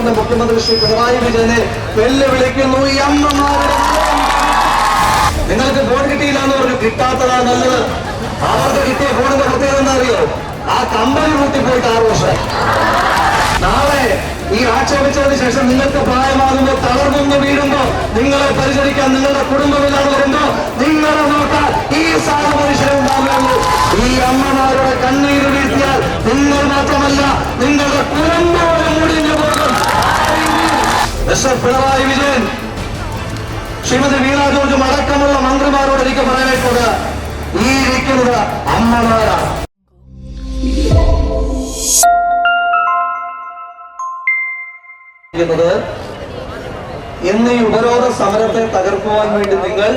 കേരളത്തിന്റെ മുഖ്യമന്ത്രി ശ്രീ പിണറായി വിജയനെ വെല്ലുവിളിക്കുന്നു. നിങ്ങൾക്ക് ഫോൺ കിട്ടിയില്ല എന്ന് പറഞ്ഞു കിട്ടാത്തതാ നല്ലത്. അവർക്ക് കിട്ടിയ ഫോണിന്റെ പ്രത്യേകത എന്താ അറിയോ? ആ കമ്പനി കൂട്ടി പോയിട്ട് ആറ് വർഷം. നാളെ ഈ ആക്ഷേപിച്ചതിന് ശേഷം നിങ്ങൾക്ക് പ്രായമാകുമ്പോ തളർന്നു വീഴുമ്പോ നിങ്ങളെ പരിചരിക്കാൻ നിങ്ങളുടെ കുടുംബമില്ലാതെ വരുമ്പോ നിങ്ങളെ നോക്കാൻ ഈ സാധു മനുഷ്യരെ ഈ അമ്മമാരുടെ കണ്ണീര് വീഴ്ത്തിയാൽ നിങ്ങൾ മാത്രമല്ല മിസ്റ്റർ പിണറായി വിജയൻ ശ്രീമതി വീണ ജോർജും അടക്കമുള്ള മന്ത്രിമാരോട് എനിക്ക് പറയാനായിട്ടുള്ളത് ഈ ഇരിക്കുന്നത് അമ്മമാരാണ്. ഇന്ന് ഈ ഉപരോധ സമരത്തെ തകർക്കുവാൻ വേണ്ടി നിങ്ങൾ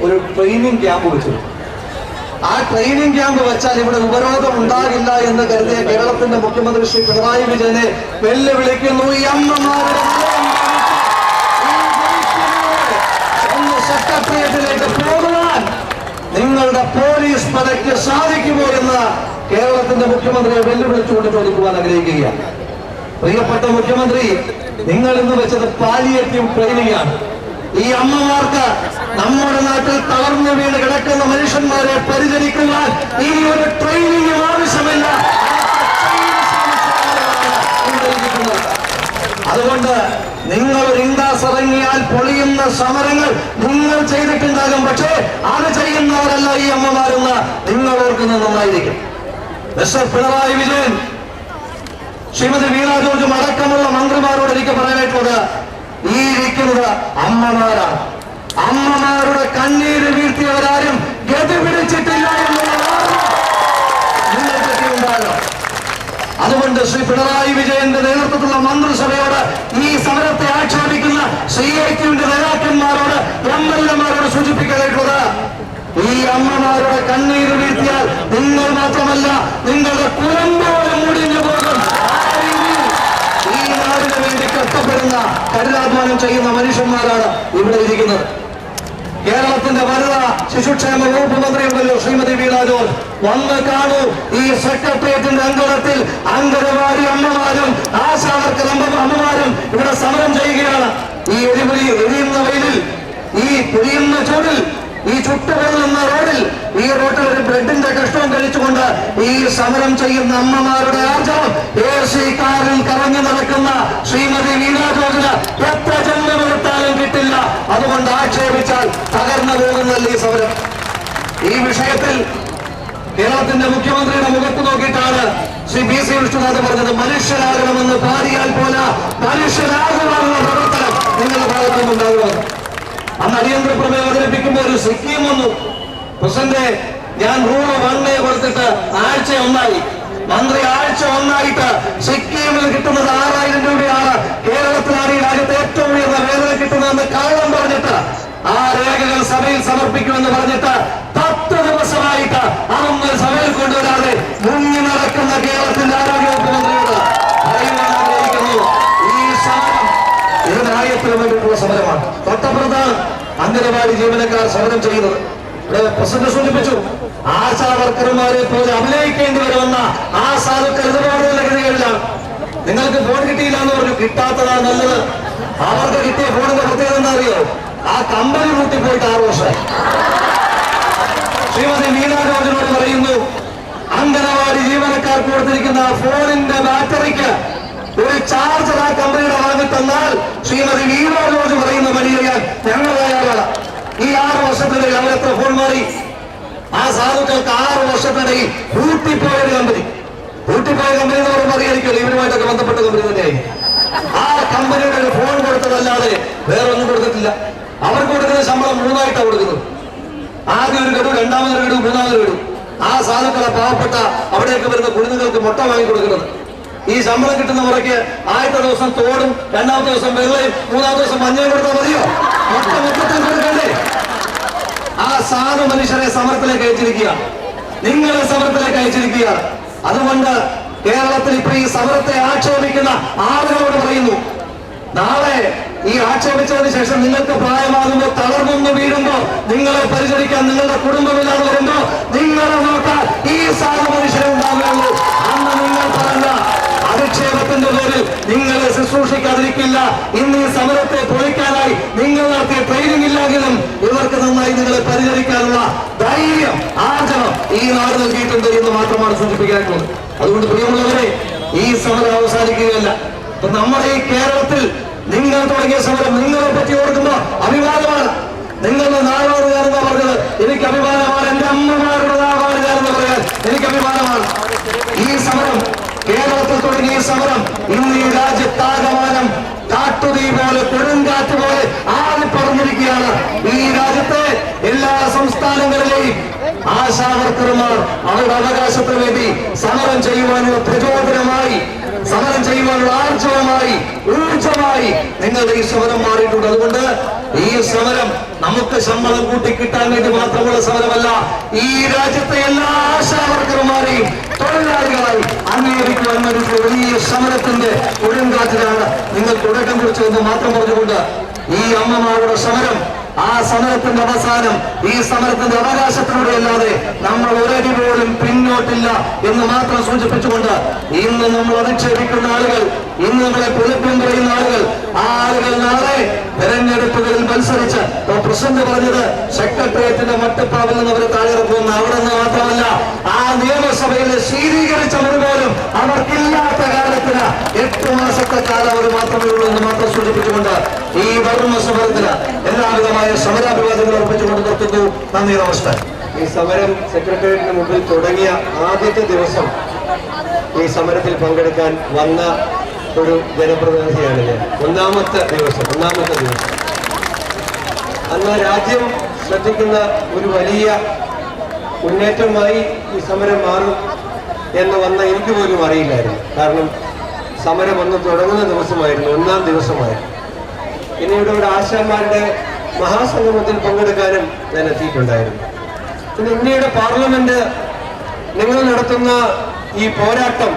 ഒരു ട്രെയിനിങ് ക്യാമ്പ് വെച്ചു. ആ ട്രെയിനിങ് ക്യാമ്പ് വെച്ചാൽ ഇവിടെ ഉപരോധം ഉണ്ടാകില്ല എന്ന് കരുതിയ കേരളത്തിന്റെ മുഖ്യമന്ത്രി ശ്രീ പിണറായി വിജയനെ വെല്ലുവിളിക്കുന്നു ഈ അമ്മമാരുടെ ഒന്ന് സെക്രട്ടേറിയറ്റിലേക്ക് പോകുവാൻ പോലീസ് പടയ്ക്ക് സാധിക്കുമോ എന്ന് കേരളത്തിന്റെ മുഖ്യമന്ത്രിയെ വെല്ലുവിളിച്ചുകൊണ്ട് ചോദിക്കുവാൻ ആഗ്രഹിക്കുകയാണ്. പ്രിയപ്പെട്ട മുഖ്യമന്ത്രി നിങ്ങൾ ഇന്ന് വെച്ചത് പാലിയേറ്റീവ് ട്രെയിനിങ് ആണ്. ഈ അമ്മമാർക്ക് നമ്മുടെ നാട്ടിൽ തളർന്നു വീണ് കിടക്കുന്ന മനുഷ്യന്മാരെ പരിചരിക്കുവാൻ ഈ ഒരു ട്രെയിനിങ് ആവശ്യമില്ല. അതുകൊണ്ട് നിങ്ങൾ ഒരു ഇറങ്ങിയാൽ പൊളിയുന്ന സമരങ്ങൾ നിങ്ങൾ ചെയ്തിട്ടുണ്ടാകും. പക്ഷേ അത് ചെയ്യുന്നവരല്ല ഈ അമ്മമാരെന്ന് നിങ്ങൾ ഓർക്കുന്നത് നന്നായിരിക്കും. പിണറായി വിജയൻ ശ്രീമതി വീണ ജോർജും അടക്കമുള്ള മന്ത്രിമാരോട് എനിക്ക് പറയാനായിട്ടുള്ളത് ഈ ഇരിക്കുന്നത് അമ്മമാരാണ്. അമ്മമാരുടെ കണ്ണീര് വീഴ്ത്തിയവരാരും ഗതി പിടിച്ചിട്ടില്ല എന്നുള്ള ഓർമ്മ നിങ്ങൾക്ക് ഉണ്ടാകണം അതുകൊണ്ട് ശ്രീ പിണറായി വിജയന്റെ നേതൃത്വത്തിലുള്ള മന്ത്രിസഭയോട് ഈ സമരത്തെ ആക്ഷേപിക്കുന്ന സി ഐ ടിയുടെ നേതാക്കന്മാരോട് എം എൽ എമാരോട് സൂചിപ്പിക്കാനായിട്ടുള്ളത്. ഈ അമ്മമാരുടെ കണ്ണീര് വീഴ്ത്തിയാൽ നിങ്ങൾ മാത്രമല്ല നിങ്ങളുടെ കുടുംബവും മുടിഞ്ഞു പോകും. ഈ നാടിന് വേണ്ടി കഷ്ടപ്പെടുന്ന കഠിനാധ്വാനം ചെയ്യുന്ന മനുഷ്യന്മാരാണ് ഇവിടെ ഇരിക്കുന്നത്. കേരളത്തിന്റെ വനിതാ ശിശുക്ഷേമ വകുപ്പ് മന്ത്രിയുണ്ടല്ലോ ശ്രീമതി വീണ ജോർജ് വന്ന് കാണൂ ഈ സെക്രട്ടേറിയറ്റിന്റെ അങ്കണത്തിൽ അങ്കണവാടി അമ്മമാരും ആശാവർക്ക് അമ്മ- അമ്മമാരും ഇവിടെ സമരം ചെയ്യുകയാണ്. ഈ എരിപുരി എരിയുന്ന വെയിലിൽ ഈ പൊരിയുന്ന ചൂടിൽ ഈ ചുട്ടുപൊള്ളുന്ന റോഡിൽ ഈ റോഡിൽ ഒരു ബ്രെഡിന്റെ കഷ്ടവും കഴിച്ചുകൊണ്ട് ഈ സമരം ചെയ്യുന്ന അമ്മമാരുടെ ആർജവം. എ സി കാറിൽ കറങ്ങി നടക്കുന്ന ശ്രീമതി വീണാ ജോർജിന് എത്ര ജന്മമെടുത്താലും കിട്ടില്ല. അതുകൊണ്ട് ആക്ഷേപിച്ചാൽ തകർന്നു പോകുന്നല്ല ഈ സമരം. ഈ വിഷയത്തിൽ കേരളത്തിന്റെ മുഖ്യമന്ത്രിയുടെ മുഖത്ത് നോക്കിയിട്ടാണ് ശ്രീ ബി സി വിഷ്ണുനാഥ് പറഞ്ഞത്. മനുഷ്യരാകണമെന്ന് പാടിയാൽ പോലെ അടിയന്തര പ്രമേയം അവതരിപ്പിക്കുമ്പോൾ ഒരു സിക്കിം വന്നു. പ്രസിഡന്റ് ഞാൻ റൂൾ വണ്ണേ കൊടുത്തിട്ട് ആഴ്ച ഒന്നായി. മന്ത്രി ആഴ്ച ഒന്നായിട്ട് സിക്കിമിൽ കിട്ടുന്നത് ആറായിരം രൂപയാണ്. കേരളത്തിലാണ് ഈ രാജ്യത്ത് ഏറ്റവും ഉയർന്ന വേതനം കിട്ടുന്നതെന്ന് കള്ളം പറഞ്ഞിട്ട് ആ രേഖകൾ സഭയിൽ സമർപ്പിക്കുമെന്ന് പറഞ്ഞിട്ട് പത്ത് ദിവസമായിട്ട് അതൊന്നും സഭയിൽ കൊണ്ടുവരാതെ മുങ്ങി നടക്കുന്ന കേരളത്തിന്റെ ആരോഗ്യവകുപ്പ് മന്ത്രിയോട് ആഗ്രഹിക്കുന്നു. ഈ സമരം ഇത് ന്യായത്തിന് വേണ്ടിയിട്ടുള്ള സമരമാണ്. തൊട്ടപ്പുറത്താണ് അംഗനവാടി ജീവനക്കാർ സമരം ചെയ്യുന്നത്. ഇവിടെ പ്രസിഡന്റ് സൂചിപ്പിച്ചു ആശാ വർക്കർമാരെ പോലെ അഭിനയിക്കേണ്ടി വരുമെന്ന ആ സാധുക്കൾ ഇതുപോലുള്ള ഗതികളിലാണ് നിങ്ങൾക്ക് ഫോൺ കിട്ടിയില്ല എന്ന് പറഞ്ഞു കിട്ടാത്തതാണ് നല്ലത്. അവർക്ക് കിട്ടിയ ഫോണിന്റെ പ്രത്യേകത എന്താ അറിയോ ആ കമ്പനി കൂട്ടി പോയിട്ട് ആറ് വർഷം. ശ്രീമതി മീനാരാജനോട് പറയുന്നു അംഗനവാടി ജീവനക്കാർ കൊടുത്തിരിക്കുന്ന ഫോണിന്റെ ബാറ്ററിക്ക് ഒരു ചാർജർ ആ കമ്പനിയുടെ വാങ്ങി തന്നാൽ ശ്രീമതി വീണ ജോർജ് പറയുന്ന പണി ചെയ്യാൻ ഞങ്ങൾ തയ്യാറാണ്. ഈ ആറ് വർഷത്തിനിടയിൽ എത്ര ഫോൺ മാറി? ആ സാധുക്കൾക്ക് ആറ് വർഷത്തിനിടയിൽ കൂട്ടിപ്പോയ ഒരു കമ്പനി കൂട്ടിപ്പോയ കമ്പനി എന്ന് പറയുമ്പോൾ അറിയാതിരിക്കും ഇവരുമായിട്ടൊക്കെ ബന്ധപ്പെട്ട കമ്പനി തന്നെയായി. ആ കമ്പനിയുടെ ഒരു ഫോൺ കൊടുത്തതല്ലാതെ വേറെ ഒന്നും കൊടുത്തിട്ടില്ല. അവർക്ക് കൊടുക്കുന്ന ശമ്പളം മൂന്നായിട്ടാണ് കൊടുക്കുന്നത്. ആദ്യം ഒരു ഗഡു രണ്ടാമതൊരു ഗഡു മൂന്നാമതൊരു ഗഡു. ആ സാധുക്കളെ പാവപ്പെട്ട അവിടെയൊക്കെ വരുന്ന കുടുംബങ്ങൾക്ക് മുട്ട വാങ്ങി കൊടുക്കുന്നത്. ഈ ശമ്പളം കിട്ടുന്നവർക്ക് ആദ്യത്തെ ദിവസം തോടും രണ്ടാമത്തെ ദിവസം വെള്ളയും മൂന്നാമത്തെ ദിവസം മഞ്ഞയും കൊടുത്താൽ മതിയോ? കൊടുക്കണ്ടേ ആ സാധു മനുഷ്യരെ സമരത്തിലേക്ക് അയച്ചിരിക്കുക. നിങ്ങളെ സമരത്തിലേക്ക് അയച്ചിരിക്കുക. അതുകൊണ്ട് കേരളത്തിൽ ഇപ്പൊ ഈ സമരത്തെ ആക്ഷേപിക്കുന്ന ആളുകളോട് പറയുന്നു. നാളെ ഈ ആക്ഷേപിച്ചതിന് ശേഷം നിങ്ങൾക്ക് പ്രായമാകുമ്പോ തളർന്നു വീഴുമ്പോ നിങ്ങളെ പരിചരിക്കാൻ നിങ്ങളുടെ കുടുംബമില്ലാതെ വരുമ്പോ നിങ്ങളെ നോക്കാൻ ഈ സാധു മനുഷ്യരെ നിങ്ങളെ ശുശ്രൂഷിക്കാതിരിക്കില്ല. ഇന്ന് ഈ സമരത്തെ പൊളിക്കാനായി നിങ്ങൾ നടത്തിയ ട്രെയിനിങ് ഇല്ലെങ്കിലും ഇവർക്ക് നന്നായി നിങ്ങളെ പരിചരിക്കാനുള്ള ധൈര്യം ആർജനം ഈ നാട് നൽകിയിട്ടുണ്ട് എന്ന് മാത്രമാണ് സൂചിപ്പിക്കാനായിട്ടുള്ളത് അതുകൊണ്ട് പ്രിയമുള്ളവരെ ഈ സമരം അവസാനിക്കുകയല്ല. ഇപ്പൊ നമ്മുടെ ഈ കേരളത്തിൽ നിങ്ങൾ തുടങ്ങിയ സമരം നിങ്ങളെ പറ്റി ഓർക്കുമ്പോ അഭിവാദമാണ് നിങ്ങളുടെ നാടോടുകാരെന്ന് പറഞ്ഞത്? എനിക്ക് അഭിമാനമാണ്. എന്റെ അമ്മമാരുടെ നാടാടുകാരെന്ന് പറയാൻ? എനിക്ക് അഭിമാനമാണ്. ഈ സമരം കേരളത്തിൽ തുടങ്ങിയ സമരം ഇന്ന് ഈ രാജ്യത്താകമാനം കാട്ടുതീ പോലെ കൊടുങ്കാറ്റ് പോലെ ആറി പറഞ്ഞിരിക്കുകയാണ് ഈ രാജ്യത്തെ എല്ലാ സംസ്ഥാനങ്ങളിലെയും ആശാവർക്കർമാർ അവരുടെ അവകാശത്തിന് വേണ്ടി സമരം ചെയ്യുവാനുള്ള പ്രചോദനമായി സമരം ചെയ്യുവാനുള്ള ആർജവമായി ഊർജമായി നിങ്ങളുടെ ഈ സമരം മാറിയിട്ടുണ്ട്. അതുകൊണ്ട് ഈ സമരം നമുക്ക് ശമ്പളം കൂട്ടി കിട്ടാൻ വേണ്ടി മാത്രമുള്ള സമരമല്ല ഈ രാജ്യത്തെ എല്ലാ ആശാവർക്കർമാരെയും തൊഴിലാളികളായി അംഗീകരിക്കുവാൻ വേണ്ടി വലിയ സമരത്തിന്റെ കൊടുങ്കാറ്റിലാണ് നിങ്ങൾ തുടക്കം കുറിച്ചതെന്ന് മാത്രം പറഞ്ഞുകൊണ്ട് ഈ അമ്മമാരുടെ സമരം ആ സമരത്തിന്റെ അവസാനം ഈ സമരത്തിന്റെ അവകാശത്തിലൂടെ അല്ലാതെ നമ്മൾ ഒരടി പോലും പിന്നോട്ടില്ല എന്ന് മാത്രം സൂചിപ്പിച്ചുകൊണ്ട് ഇന്ന് നമ്മൾ അധിക്ഷേപിക്കുന്ന ആളുകൾ ഇന്ന് നമ്മളെ പുതുപ്പിൻ പറയുന്ന ആളുകൾ ആ ആളുകൾ നാളെ തെരഞ്ഞെടുപ്പുകളിൽ മത്സരിച്ച് പ്രസിഡന്റ് പറഞ്ഞത് സെക്രട്ടേറിയറ്റിന്റെ മട്ടപ്പാവിൽ നിന്ന് അവരെ താഴെ അവിടെ നിന്ന് മാത്രമല്ല ആ നിയമസഭയിൽ ശീതീകരിച്ചവർ പോലും അവർക്കില്ലാത്ത കാലത്തിന് എട്ട് മാസത്തെ കാലം അവർ മാത്രമേ ഉള്ളൂ എന്ന് മാത്രം സൂചിപ്പിച്ചുകൊണ്ട് ഈ വർമ്മ സമരത്തിന് എല്ലാവിധമായ സമരാഭിവാദങ്ങൾ അർപ്പിച്ചുകൊണ്ട് നിർത്തുന്നു. നന്ദി നമസ്കാരം. ഈ സമരം സെക്രട്ടേറിയറ്റിന് മുമ്പിൽ തുടങ്ങിയ ആദ്യത്തെ ദിവസം ഈ സമരത്തിൽ പങ്കെടുക്കാൻ വന്ന ഒരു ജനപ്രതിനിധിയാണ് ഞാൻ. ഒന്നാമത്തെ ദിവസം ഒന്നാമത്തെ ദിവസം. അന്ന് രാജ്യം ശ്രദ്ധിക്കുന്ന ഒരു വലിയ മുന്നേറ്റമായി ഈ സമരം മാറും എന്ന് വന്ന എനിക്ക് പോലും അറിയില്ലായിരുന്നു. കാരണം സമരം ഒന്ന് തുടങ്ങുന്ന ദിവസമായിരുന്നു ഒന്നാം ദിവസമായിരുന്നു. പിന്നീട് ഇവിടെ ആശാന്മാരുടെ മഹാസംഗമത്തിൽ പങ്കെടുക്കാനും ഞാൻ എത്തിയിട്ടുണ്ടായിരുന്നു. പിന്നെ ഇന്ത്യയുടെ പാർലമെന്റ് നിങ്ങൾ നടത്തുന്ന ഈ പോരാട്ടം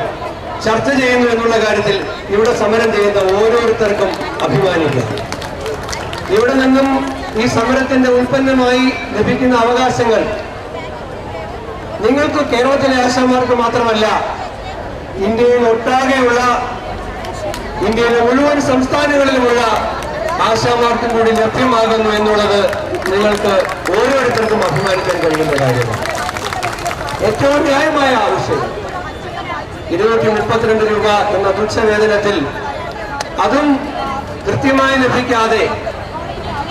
ചർച്ച ചെയ്യുന്നു എന്നുള്ള കാര്യത്തിൽ ഇവിടെ സമരം ചെയ്യുന്ന ഓരോരുത്തർക്കും അഭിമാനിക്കാം. ഇവിടെ നിന്നും ഈ സമരത്തിന്റെ ഉൽപ്പന്നമായി ലഭിക്കുന്ന അവകാശങ്ങൾ നിങ്ങൾക്ക് കേരളത്തിലെ ആശാന്മാർക്ക് മാത്രമല്ല ഇന്ത്യയിൽ ഒട്ടാകെയുള്ള ഇന്ത്യയിലെ മുഴുവൻ സംസ്ഥാനങ്ങളിലുമുള്ള ആശാമാർക്കും കൂടി ലഭ്യമാകുന്നു എന്നുള്ളത് നിങ്ങൾക്ക് ഓരോരുത്തർക്കും അഭിമാനിക്കാൻ കഴിയുന്ന കാര്യമാണ്. ഏറ്റവും ന്യായമായ ആവശ്യം ഇരുന്നൂറ്റി മുപ്പത്തിരണ്ട് രൂപ എന്ന തുച്ഛവേതനത്തിൽ അതും കൃത്യമായി ലഭിക്കാതെ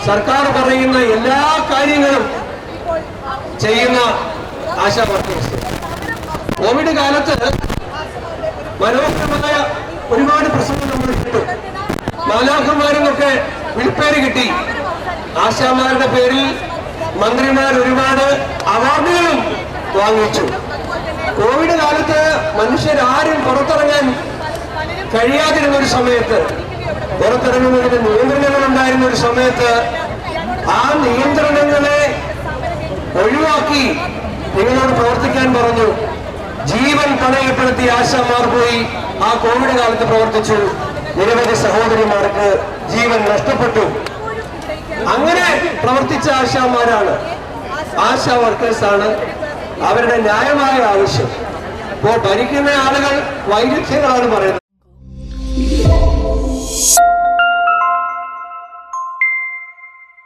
സർക്കാർ പറയുന്ന എല്ലാ കാര്യങ്ങളും ചെയ്യുന്ന ആശാ വർക്കേഴ്സ്. കോവിഡ് കാലത്ത് മനോഹരമായ ഒരുപാട് പ്രശ്നങ്ങൾ നമ്മൾ കിട്ടും. മാലാഖമാരെന്നൊക്കെ വിളിപ്പേര് കിട്ടി. ആശാമാരുടെ പേരിൽ മന്ത്രിമാർ ഒരുപാട് അവാർഡുകളും വാങ്ങിച്ചു. കോവിഡ് കാലത്ത് മനുഷ്യരാരും പുറത്തിറങ്ങാൻ കഴിയാതിരുന്ന ഒരു സമയത്ത് പുറത്തിറങ്ങുന്നതിന് ഒരു സമയത്ത് ആ നിയന്ത്രണങ്ങളെ ഒഴിവാക്കി നിങ്ങളോട് പ്രവർത്തിക്കാൻ പറഞ്ഞു. ജീവൻ പണയപ്പെടുത്തി ആശാമാർ പോയി. ആ കോവിഡ് കാലത്ത് പ്രവർത്തിച്ചു. നിരവധി സഹോദരിമാർക്ക് ജീവൻ നഷ്ടപ്പെട്ടു. അങ്ങനെ പ്രവർത്തിച്ച ആശാമാരാണ് ആശാ വർക്കേഴ്സാണ് അവരുടെ ന്യായമായ ആവശ്യം. ഇപ്പോൾ ഭരിക്കുന്ന ആളുകൾ വൈരുദ്ധ്യങ്ങളാണ് പറയുന്നത്.